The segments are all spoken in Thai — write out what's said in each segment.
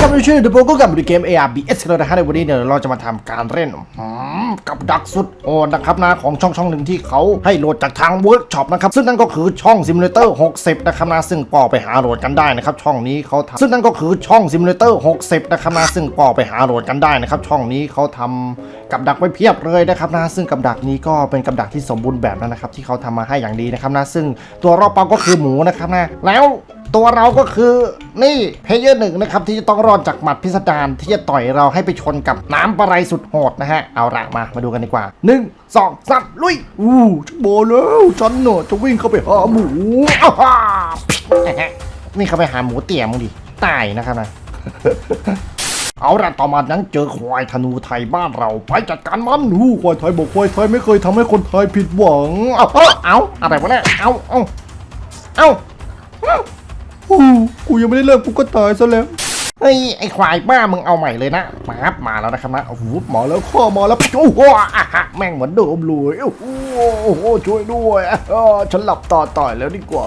ครับในช่วงเดอะโปก็กลับมาดูเกม ARBS แล้วนะฮะในวันนี้เนี่ยเราจะมาทำการเล่นกับดักสุดโหดนะครับนะของช่องช่องหนึ่งที่เขาให้โหลดจากทางเวิร์กช็อปนะครับซึ่งนั่นก็คือช่องซิมูเลเตอร์60นะครับนะซึ่งปอไปหาโหลดกันได้นะครับช่องนี้เขาทำซึ่งนั่นก็คือช่องซิมูเลเตอร์60นะครับนะซึ่งปอไปหาโหลดกันได้นะครับช่องนี้เขาทำกับดักไว้เพียบเลยนะครับนะซึ่งกับดักนี้ก็เป็นกับดักที่สมบูรณ์แบบแล้วนะครับที่เขาทำมาให้อย่างดีนะครับนะซึ่งตัวรอบเป้าก็คือหมูนะครับนะแล้ว ตัวเราก็คือนี่เพลเยอร์หนึ่งนะครับที่จะต้องรอดจากหมัดพิสดารที่จะต่อยเราให้ไปชนกับน้ำปลาไหลสุดโหดนะฮะ เอาละมามาดูกันดีกว่าหนึ่งสองสามลุย อู้ฉันบอกแล้วฉันเนอะจะวิ่งเข้าไปหาหมูอ้าวฮ่าวิ่งเข้าไปหาหมูเตี่ยมึงดิตายนะครับนะเอาละต่อมานั้นเจอควายธนูไทยบ้านเรา ไปจัดการมันหูควายไทยบอกควายไทยไม่เคยทำให้คนไทยผิดหวังเอาเอาเอาอะไรวะเนี่ยเอาเอาเอาเอา โอ้กูยังไม่ได้เริ่มกูก็ตายซะแล้วเฮ้ยไอควายบ้ามึงเอาใหม่เลยนะมาครับมาแล้วนะครับนะโอ้โหมาแล้วข้อมาแล้วโอ้โหอะฮะแม่งเหมือนเดิมเลยโอ้โหช่วยด้วยอะเอฉันหลับต่อต่อยแล้วดีกว่า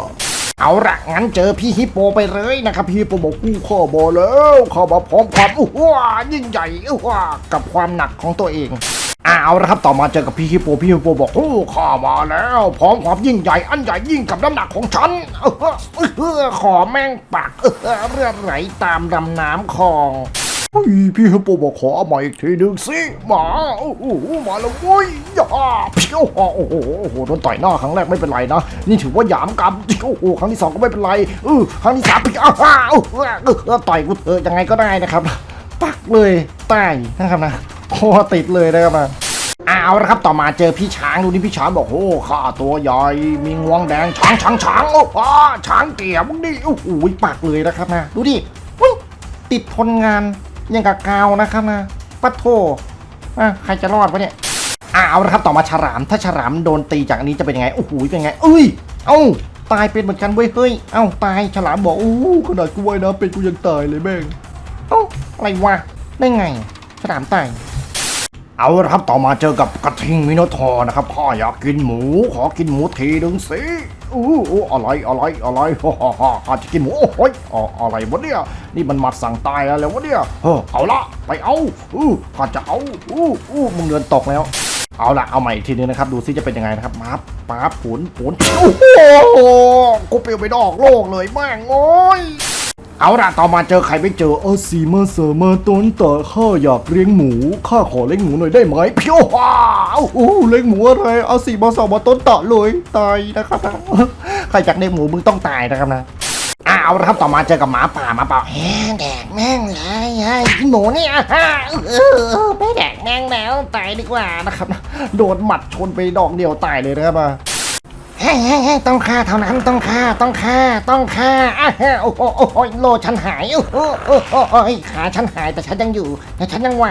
เอาละงั้นเจอพี่ฮิปโปไปเลยนะครับพี่ฮิปโปบอกกูข้อบอแล้วข้อมาพร้อมความโอ้โหยิ่งใหญ่โอ้โหกับความหนักของตัวเอง อ่าเอาละครับต่อมาเจอกับพี่ฮิปโปพี่ฮิปโปบอกโอ้ข้ามาแล้ว พร้อมความยิ่งใหญ่อันใหญ่ยิ่งกับน้ำหนักของฉันเออเออขอแม่งปากเออเลือดไหลตามลำน้ำคลองพี่ฮิปโปบอกขอเอาใหม่อีกทีหนึงสิมาโอ้โหมาแล้วเว้ยอย่าเพี้ยวโอ้โหโอ้โหโดนต่อยหน้าครั้งแรกไม่เป็นไรนะนี่ถือว่าหยามกรรมโอ้โหครั้งที่สองก็ไม่เป็นไรเออครั้งที่สามพี่อ้าวเออต่อยกูเถอยังไงก็ได้นะครับ ปักเลยตายนะครับนะ คอติดเลยนะครับเอาละครับต่อมาเจอพี่ช้างดูนี่พี่ช้างบอกโอ้ข้าตัวใหญ่มีงวงแดงช้างช้างช้างโอ้โช้างเกี่ยมึงดิโอ้โหปักเลยนะครับนะดูดิติดทนงานยังกับกาวนะครับนะปัดโทอะใครจะรอดวะเนี่ยเอาละครับต่อมาฉลามถ้าฉลามโดนตีจากอันนี้จะเป็นยังไงโอ้โหเป็นไงเอ้ยเอ้าตายเป็นเหมือนกันเว้ยเฮ้ยเอ้าตายฉลามบอกโอ้ขนาดกูว่ายน้ำเป็นกูยังตายเลยแม่งเอ้าอะไรวะได้ไงฉลามตาย เอาละครับต่อมาเจอกับกระทิงมิโนทอร์นะครับข้าอยากกินหมู ขอกินหมูทีหนึ่งสิอู้อู้อะไรอะไรอะไรฮ่าฮ่าฮ่าข้าจะกินหมูโอ้ยอ๋ออะไรวะเนี่ยนี่มันมัดสั่งตายแล้ววะเนี่ยเออเอาละไปเอาอู้ข้าจะเอาอู้อู้มึงเดินตกแล้ว เอาละเอาใหม่อีกทีนึงนะครับ ดูซิจะเป็นยังไงนะครับมาป๊าบผุนผุนโอ้โหกูเปลี่ยวไปนอกโลกเลยแม่งโอ้ย เอาละต่อมาเจอใครไม่เจอเอาสีเมาเสริมมาต้นต่อข้าอยากเลี้ยงหมูข้าขอเลี้ยงหมูหน่อยได้ไหมพียวว้าวโอ้เลี้ยงหมูอะไรเอาสีมาสองมาต้นต่อเลยตายนะครับนะใครจากเด็กหมูมึงต้องตายนะครับนะอ่าเอาละครับต่อมาเจอกับหมาป่าหมาป่าแห้งแดกแม่งเลยไอ้หนูเนี่ยเออไม่แดกแม่งแล้วตายดีกว่านะครับนะโดนหมัดชนไปดอกเดียวตายเลยนะครับนะ เฮ้ยเฮ้เฮ้ต้องฆ่าเท่านั้นต้องฆ่าต้องฆ่าต้องฆ่าอะฮะโอ้โหโอ้โหโลฉันหายโอ้โหโอ้โหขาฉันหายแต่ฉันยังอยู่แต่ฉันยังไหว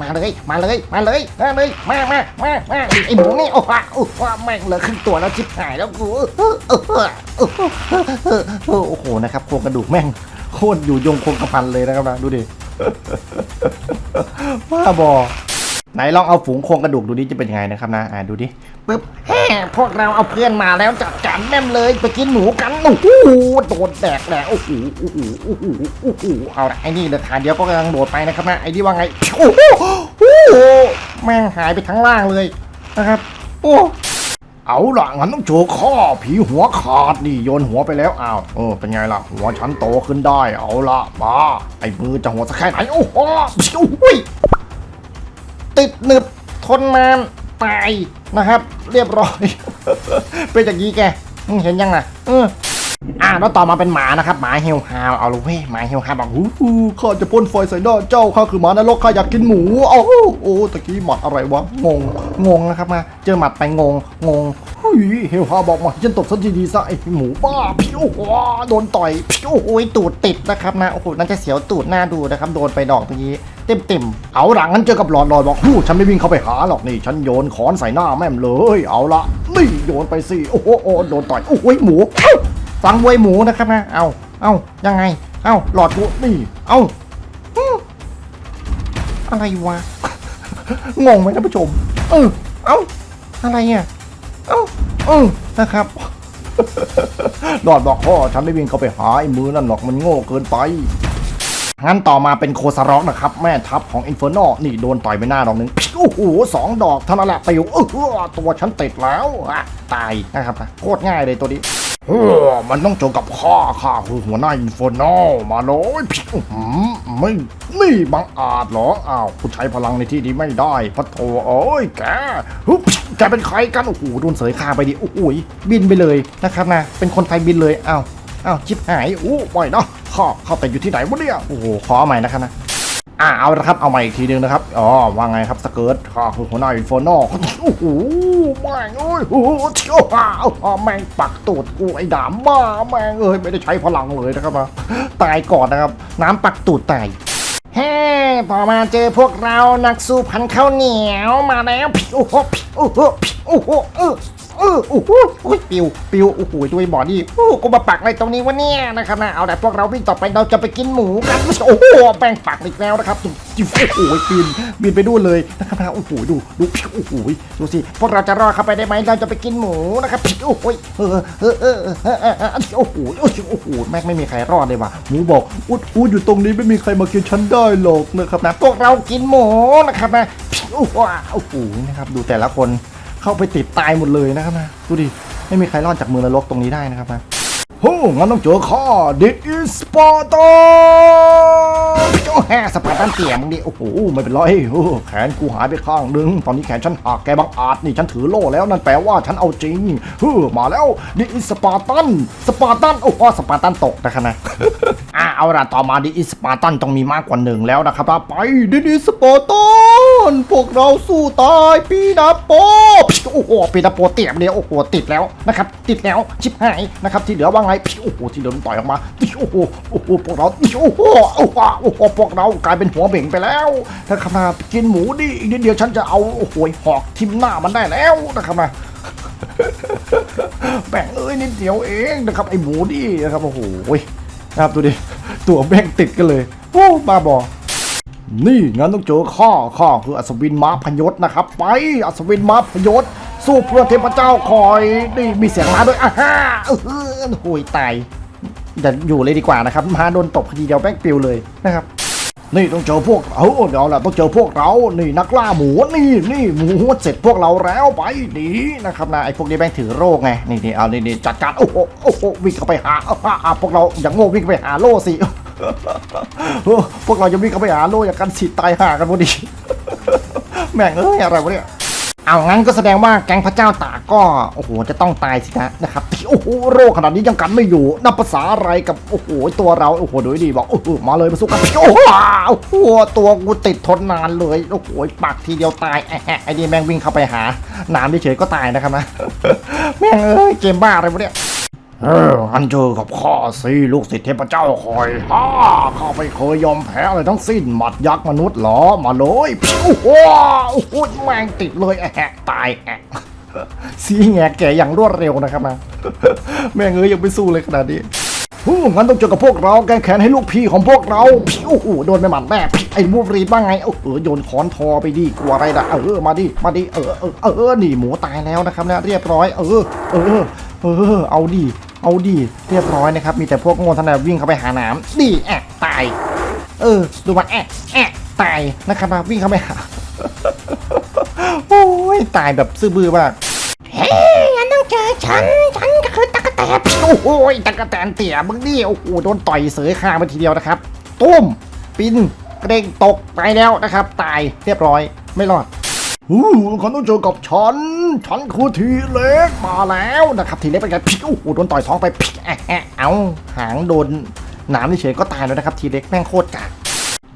มาเลยมาเลยมาเลยมาเลยมามามามาไอ้หมูนี่โอ้โหโอ้โหแม่งเหลือครึ่งตัวแล้วชิบหายแล้วกูโอ้โหโอ้โหโอ้โหนะครับโครงกระดูกแม่งโคตรอยู่ยงคงกระพันเลยนะครับนะดูดิบ้าบอ ไหนลองเอาฝูงโครงกระดูกดูดิจะเป็นยังไงนะครับนะ อ่าดูดิปึ๊บแฮ่พวกเราเอาเพื่อนมาแล้วจัดการแม่มเลยไปกินหมูกัน โอ้โหโดนแดกแดกโอ้โหโอ้โหโอ้โหโอ้โหเอาละไอ้นี่เดือดขาเดียวก็กำลังโดดไปนะครับนะไอ้นี่ว่าไง โอ้โหโอ้โหแม่งหายไปทั้งล่างเลยนะครับ โอ้เอาละงั้นต้องโชว์ข้อผีหัวขาดนี่โยนหัวไปแล้วอ้าวเออเป็นไงล่ะ หัวฉันโตขึ้นได้ เอาละมาไอ้มือจะหัวสักแค่ไหนโอ้โหโอ้ย ติดหนึบทนนานตายนะครับ เรียบร้อย เป็นอย่างนี้แกเห็นยังอะเอออ่าแล้วต่อมาเป็นหมานะครับหมาเฮลฮาวเอาลูกเว้ยหมาเฮลฮาวบอกฮู้ข้าจะพ่นไฟใส่หน้าเจ้าข้าคือหมานรกข้าอยากกินหมูโอ้โหโอ้ตะกี้หมัดอะไรวะงงงงนะครับมาเจอหมัดไปงงงง ฮ้ยเฮลฮาบอกมาให้ฉันตบสักทีดีๆซะไอ้หมูบ้าพิวหัวโดนต่อยพิวโอ้ยตูดติดนะครับนะโอ้โหน่าจะเสียวตูดหน้าดูนะครับโดนไปดอกตะกี้เต็มเต็มๆเอาหลังนั้นเจอกับหลอดหลอดบอกหู้ฉันไม่วิ่งเข้าไปหาหรอกนี่ ฉันโยนขอนใส่หน้าแม่มเลย เอาละนี่โยนไปสิโอ้โหโอ้โดนต่อยโอ้ยหมูฟังบวยหมูนะครับนะเอาเอายังไง เอาหลอดกูนี่เอาอะไรวะงงไหมท่านผู้ชมเออเอ้าอะไรอะ เอ้าเออนะครับหลอดบอกพ่อฉันไม่วิ่งเข้าไปหาไอ้มือนั่นหรอกมันโง่เกินไปงั้นต่อมาเป็นโคซาร็อกนะครับ แม่ทัพของอินเฟอร์นนี่โดนต่อยไปหน้าดอกหนึ่งโอ้โหสองดอกเท่านั้นแหละไปอยู่เออตัวฉันติดแล้วอะตายนะครับโคตรง่ายเลยตัวนี้เออมันต้องเจอกับข้าข้าคือหัวหน้าอินเฟอร์นมาเลยพี่อื้อหือไม่นี่บังอาจเหรออ้าวคุณใช้พลังในที่นี้ไม่ได้พะโถเอ้ยแกฮึบ แกเป็นใครกันโอ้โหโดนเสยคาไปดิโอ้โหบินไปเลยนะครับนะเป็นคนไทยบินเลยอ้าวอ้าวชิบหายโอ้ไม่นาะข้าข้าแต่อยู่ที่ไหนวะเนี่ยโอ้โหขอเอาใหม่นะครับนะอ่าเอาละครับเอาใหม่อีกทีหนึงนะครับอ๋อว่าไงครับสเกิร์ตข้าคือหัวหน้าอินโฟนอโอ้โหแม่งเอ้ยโอ้โหเที่ยวหาเอาแม่งปักตูดกูไอ้ดามบ้าแม่งเอ้ยไม่ได้ใช้พลังเลยนะครับนะตายก่อนนะครับ น้ำปักตูดตาย เฮ้พอมาเจอพวกเรานักสู้พันข้าวเหนียวมาแล้วผิวโอ้โหผิวโอ้โหผิวโอ้โห เออโอ้โหโอ้ยปิวปิวโอ้โหด้วยบอดี้โอ้กูมาปักอะไรตรงนี้วะเนี่ยนะครับนะเอาแต่พวกเราวิ่งต่อไปเราจะไปกินหมูกันโอ้โหแป้งปักอีกแล้วนะครับจิ๋วโอ้โหบินบินไปดูเลยนะครับนะโอ้โหดูดูโอ้โหดูสิพวกเราจะรอดเข้าไปได้ไหมเราจะไปกินหมูนะครับโอ้ยเออเออเออเออโอ้โหโอ้โหโอ้โหแม่งไม่มีใครรอดเลยว่ะหมูบอกอุดอูอยู่ตรงนี้ไม่มีใครมากินฉันได้หรอกนะครับนะพวกเรากินหมูนะครับนะผิวว้าวโอ้โหนะครับดูแต่ละคน เข้าไปติดตายหมดเลยนะครับนะดูดิไม่มีใครรอดจากมือนรกตรงนี้ได้นะครับนะโอ้งั้นต้องเจอข้อดิอิสปอร์ต โอ้แฮ่สปาร์ตันเตี่ยมึงดิโอ้โหไม่เป็นไรโอ้แขนกูหายไปข้างนึง ตอนนี้แขนฉันหักแกบังอาจนี่ฉันถือโล่แล้วนั่นแปลว่าฉันเอาจริงเฮ้อมาแล้วดิอิสปาร์ตันสปาร์ตันโอ้โหสปาร์ตันตกนะครับนะอะเอาล่ะต่อมาดิอิสปาร์ตันต้องมีมากกว่าหนึ่งแล้วนะครับไปดิดิสปอร์ตันพวกเราสู้ตายปีนาโปโอ้โหปีตาโปเตี่ยมเนี่ยโอ้โหติดแล้วนะครับติดแล้วชิบหายนะครับที่เหลือว่าไงโอ้โหที่เหลือมันต่อยออกมาโอ้โหโอ้โหพวกเราโอ้โหโอ้โหอ้โหพวกเรากลายเป็นหัวเบ่งไปแล้วนะครับนะกินหมูดิอีกนิดเดียวฉันจะเอาโอ้โหหอกทิมหน้ามันได้แล้วนะครับนะแบ่งเอ้ยนิดเดียวเองนะครับไอหมูดินะครับโอ้โหนะครับดูดิตัวแบ่งติดกันเลยโอ้บ้าบอนี่งั้นต้องเจอข้อข้อคืออัศวินม้าพยศนะครับ ไปอัศวินม้าพยศสู้เพื่อเทพเจ้าคอยนี่มีเสียงม้าด้วยอ่าฮ่าเออโอ้ยตาย อย่าอยู่เลยดีกว่านะครับมาโดนตบทีเดียวแป้งปิวเลยนะครับนี่ต้องเจอพวกเราเดี๋ยวแหละต้องเจอพวกเรา นี่นักล่าหมูนี่นี่หมูเสร็จพวกเราแล้วไปหนีนะครับนะไอ้พวกนี้แม่งถือโรคไงนี่นี่เอานี่นี่จัดการโอ้โหโอ้โหวิ่งเข้าไปหาอ่าพวกเราอย่างโง่วิ่งเข้าไปหาโล่สิพวกเราจะวิ่งเข้าไปหาโล่อย่างกันฉีดตายห่ากันพอดีแม่งเอ้ยอะไรวะเนี่ยเอางั้นก็แสดงว่าแก๊งพระเจ้าตาก็โอ้โหจะต้องตายสินะนะครับ โอ้โหโรคขนาดนี้ยังกันไม่อยู่นับภาษาอะไรกับโอ้โหตัวเราโอ้โหดูดีบอกโอ้โหมาเลยมาสู้กันโอ้โหโอ้โหตัวกูติดทนนานเลยโอ้โหปักทีเดียวตายแอะแอะไอ้นี่แม่งวิ่งเข้าไปหาน้ำเฉยก็ตายนะครับนะแม่งเอ้ยเกมบ้าอะไรวะเนี่ยเอออันเจอกับข้าสิลูกศิษย์เทพเจ้าคอยฮ่าข้าไม่เคยยอมแพ้อะไรทั้งสิ้นหมัดยักษ์มนุษย์เหรอมาเลยพิ้วว้าวโอ้โหแมงติดเลยแอะตายแอะ สีแงแก่อย่างรวดเร็วนะครับนะแม่งเอ้ยยังไม่สู้เลยขนาดนี้ฮู้งั้นต้องเจอกับพวกเราแกงแขนให้ลูกพี่ของพวกเราพิ้วโอ้โหโดนไปหมัดแม่ไอ้วูฟรีบ้างไงเออโยนค้อนทอไปดิกลัวอะไรล่ะเออมาดิมาดิเออเออเออเออนี่หมูตายแล้วนะครับนะเรียบร้อยเออเออเออเอาดิเอาดิเรียบร้อยนะครับมีแต่พวกโง่ท่านั้นวิ่งเข้าไปหาน้ำดิแอะตาย เออดูมันแอะแอะตายนะครับมาวิ่งเข้าไปหาโอ้ยตายแบบซื่อบื้อมาก เฮ้ยงั้นต้องเจอฉัน ฉันก็คือตะกะแตนโอ้โหตะกะแตนเตี่ยมึงนี่โอ้โหโดนต่อยเสยคางไปทีเดียวนะครับตุ้มปินกระเด้งตกไปแล้วนะครับ ตายเรียบร้อยไม่รอดอู้เขาต้องเจอกับฉัน ฉันคือทีเล็กมาแล้วนะครับทีเล็กเป็นไงพิ้วโอ้โหโดนต่อยท้องไปพิ้วแอะแอะเอาหางโดนหนามเฉยๆก็ตายแล้วนะครับ ทีเล็กแม่งโคตรกาก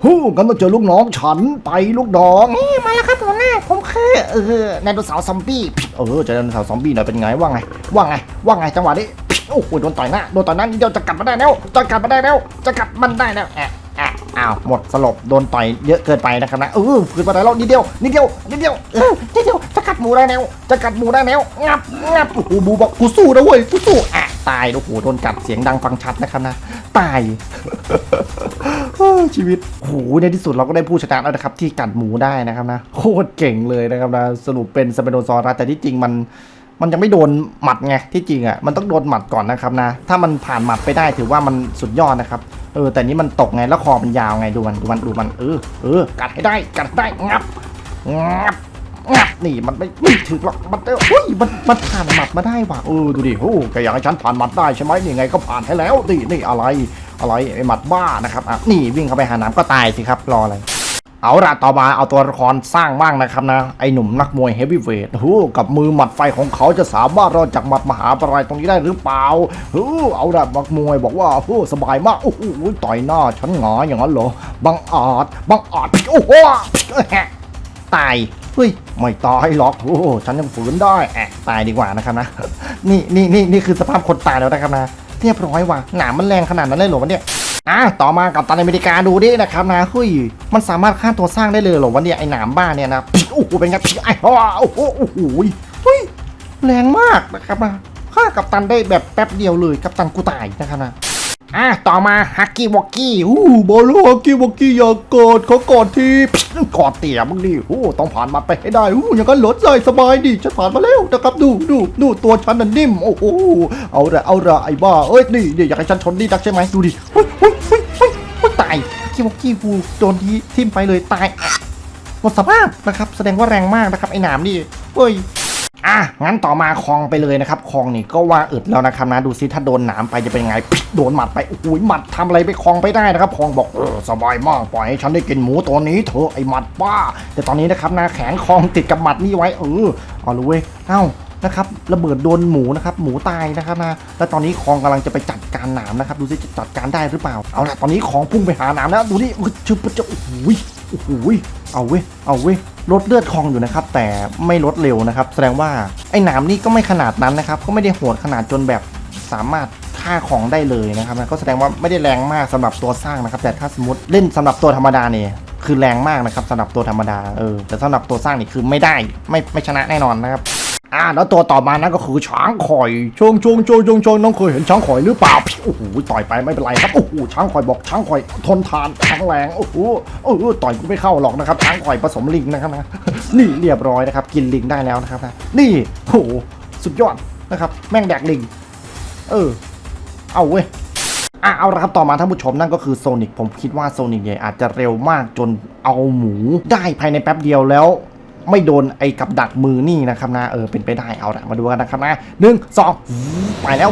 ฮู้กันต้องเจอลูกน้องฉันไปลูกน้องนี่มาแล้วครับหัวหน้าผมคือเออไดโนเสาร์ซอมบี้พิ้วเออเจะไดโนเสาร์ซอมบี้หน่อยเป็นไงว่าไง ว่าไง ว่าไงจังหวะนี้พิ้วโอ้โหโดนต่อยหน้าโดนต่อยหน้านิดเดียวจะกัดมันได้แล้วจะกัดมันได้แล้วจะกัดมันได้แล้วแอะแอะอ้าวหมดสลบโดนต่อยเยอะเกินไปนะครับนะเออคืนมาได้แล้วนิดเดียวนิดเดียวนิดเดียวเออนิดเดียวจะกัดหมูได้แล้วจะกัดหมูได้แล้วงับงับโอ้โหหมูบอกกูสู้นะเว้ยกูสู้อะตายโอ้โหโดนกัดเสียงดังฟังชัดนะครับนะตายเออ ชีวิตโอ้โหในที่สุดเราก็ได้ผู้ชนะแล้วนะครับที่กัดหมูได้นะครับนะโคตรเก่งเลยนะครับนะสรุปเป็นสเปโนซอรัสแต่ที่จริงมันมันยังไม่โดนหมัดไงที่จริงอะมันต้องโดนหมัดก่อนนะครับนะ ถ้ามันผ่านหมัดไปได้ถือว่ามันสุดยอดนะครับเออแต่นี้มันตกไงแล้วคอมันยาวไงดูมันดูมันดูมันเออเออกัดให้ได้กัดให้ได้งับงับงับนี่มันไม่ไม่ถึงหรอกมันเออเฮ้ยมันมันผ่านหมัดมาได้ว่ะเออดูดิโอ้แกอยากให้ฉันผ่านหมัดได้ใช่ไหมนี่ไงก็ผ่านให้แล้วนี่นี่อะไร อะไรไอ้หมัดบ้านะครับอะนี่วิ่งเข้าไปหาน้ำก็ตายสิครับรออะไรเอาละต่อมาเอาตัวละครสร้างบ้างนะครับนะ ไอหนุ่มนักมวยเฮฟวีเวทโอ้กับมือหมัดไฟของเขาจะสามารถรอดจากหมัดมหาปรายตรงนี้ได้หรือเปล่าโอ้เอาละนักมวยบอกว่าโอ้สบายมากโอ้โหต่อยหน้าฉันหงออย่างนั้นเหรอบังอาจบังอาจโอ้โหตายเฮ้ยไม่ตายหรอกโอ้ฉันยังฝืนได้แอะตายดีกว่านะครับนะนี่นี่นี่นี่คือสภาพคนตายแล้วนะครับนะ เรียบร้อยว่ะหนามมันแรงขนาดนั้นเลยเหรอวะเนี่ยอะต่อมากับตันอเมริกาดูดินะครับนะเฮ้ยมันสามารถฆ่าตัวสร้างได้เลยเหรอวะเนี่ยไอ้หนามบ้าเนี่ยนะพิโอ้โหเป็นไงพิไอ้โอ้โหโอ้โหเฮ้ยแรงมากนะครับนะฆ่ากับตันได้แบบแป๊บเดียวเลยกับตันกูตายนะครับนะ อะต่อมาฮักกี้วอกกี้อู้บอลลูกกี้วอกกี้อย่ากอดเขากอดทีกอดเตี่ยมึงดิโอ้ต้องผ่านมาไปให้ได้อู้อย่างนั้นรถเลยสบายดิฉันผ่านมาแล้วนะครับดูดูดูตัวฉันน่ะนิ่มโอ้โหเอาละเอาละไอ้บ้าเอ้ยนี่นี่อยากให้ฉันชนนี่ดักใช่ไหมดูดิเฮ้ยเฮ้ยเฮ้ยเฮ้ยตายฮักกี้วอกกี้กูโดนทีทิ่มไปเลยตายหมดสภาพนะครับแสดงว่าแรงมากนะครับไอ้หนามนี่เฮ้ย อะงั้นต่อมาคลองไปเลยนะครับคลองนี่ก็ว่าอึดแล้วนะครับนะดูซิถ้าโดนหนามไปจะเป็นไงพิโดนหมัดไปโอ้โหมัดทำอะไรไปคลองไปได้นะครับคลองบอกเออสบายมากปล่อยให้ฉันได้กินหมูตัวนี้เถอะไอหมัดบ้า แต่ตอนนี้นะครับนะแขนคลองติดกับหมัดนี่ไว้เออเอาเลยเว้ยเอ้านะครับระเบิดโดนหมูนะครับหมูตายนะครับนะแล้วตอนนี้คลองกำลังจะไปจัดการหนามนะครับดูซิจะจัดการได้หรือเปล่าเอาละตอนนี้ของพุ่งไปหาหนามแล้วดูนี่อุ๊ยชึบจะโอ้โห โอ้โหเอาเว้ย เอาเว้ย ลดเลือดคลองอยู่นะครับ แต่ไม่ลดเร็วนะครับ แสดงว่าไอ้หนามนี่ก็ไม่ขนาดนั้นนะครับ ก็ไม่ได้โหดขนาดจนแบบสามารถฆ่าของได้เลยนะครับก็แสดงว่าไม่ได้แรงมากสำหรับตัวสร้างนะครับ แต่ถ้าสมมติเล่นสำหรับตัวธรรมดาเนี่ยคือแรงมากนะครับสำหรับตัวธรรมดา เออ แต่สำหรับตัวสร้างนี่คือไม่ได้ ไม่ไม่ชนะแน่นอนนะครับ อ่าแล้วตัวต่อมานั่นก็คือช้างข่อยชงชงชงชงชงน้องเคยเห็นช้างข่อยหรือเปล่าโอ้โหต่อยไปไม่เป็นไรครับโอ้โหช้างข่อยบอกช้างข่อยทนทานแข็งแรงโอ้โหโอ้ต่อยกูไม่เข้าหรอกนะครับช้างข่อยผสมลิงนะครับนะนี่เรียบร้อยนะครับ กินลิงได้แล้วนะครับนะนี่โอ้โหสุดยอดนะครับ แม่งแดกลิง เออ เอาเว้ยอะเอาละครับต่อมาท่านผู้ชมนั่นก็คือโซนิกผมคิดว่าโซนิกเนี่ยอาจจะเร็วมากจนเอาหมูได้ภายในแป๊บเดียวแล้ว ไม่โดนไอ้กับดักมือนี่นะครับนะเออเป็นไปได้เอาละมาดูกันนะครับนะหนึ่งสองไปแล้ว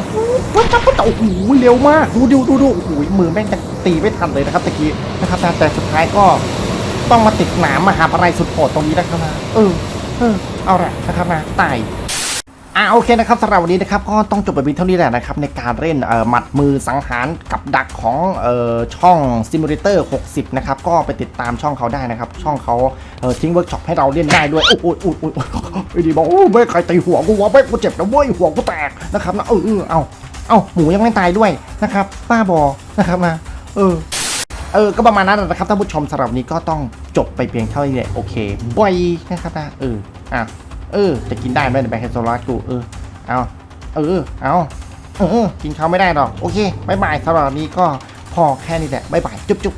ปั๊บปั๊บปั๊บโอ้โหเร็วมากดูดูดูดูโอ้โหมือแม่งจะตีไม่ทันเลยนะครับตะกี้นะครับนะแต่สุดท้ายก็ต้องมาติดหนามมหาปรายสุดโหดตรงนี้นะครับนะเออเออเอาละนะครับนะตาย อ่าโอเคนะครับสำหรับวันนี้นะครับก็ต้องจบไปเพียงเท่านี้แหละนะครับในการเล่นหมัดมือสังหารกับดักของเอ่อช่อง Simulator 60 นะครับ ก็ไปติดตามช่องเขาได้นะครับ ช่องเขาเทิ้งเวิร์กช็อปให้เราเล่นได้ด้วย โอ้โหโอ้โหไอ้ดีบอกโอ้ไม่ใครตีหัวกูวะไม่กูเจ็บนะเว้ยหัวกูแตกนะครับนะเออเออเอาเอาหมูยังไม่ตายด้วยนะครับป้าบอนะครับนะเออเออ ก็ประมาณนั้นนะครับท่านผู้ชมสำหรับวันนี้ก็ต้องจบไปเพียงเท่านี้แหละโอเคบายนะครับนะเอออะ เออ จะกินได้ไหมแบงค์ไฮโซลากูเออ เอาเออ เอาเออ กินเขาไม่ได้หรอก โอเคบายบายสำหรับนี้ก็พอแค่นี้แหละบายบาย จุ๊บจุ๊บ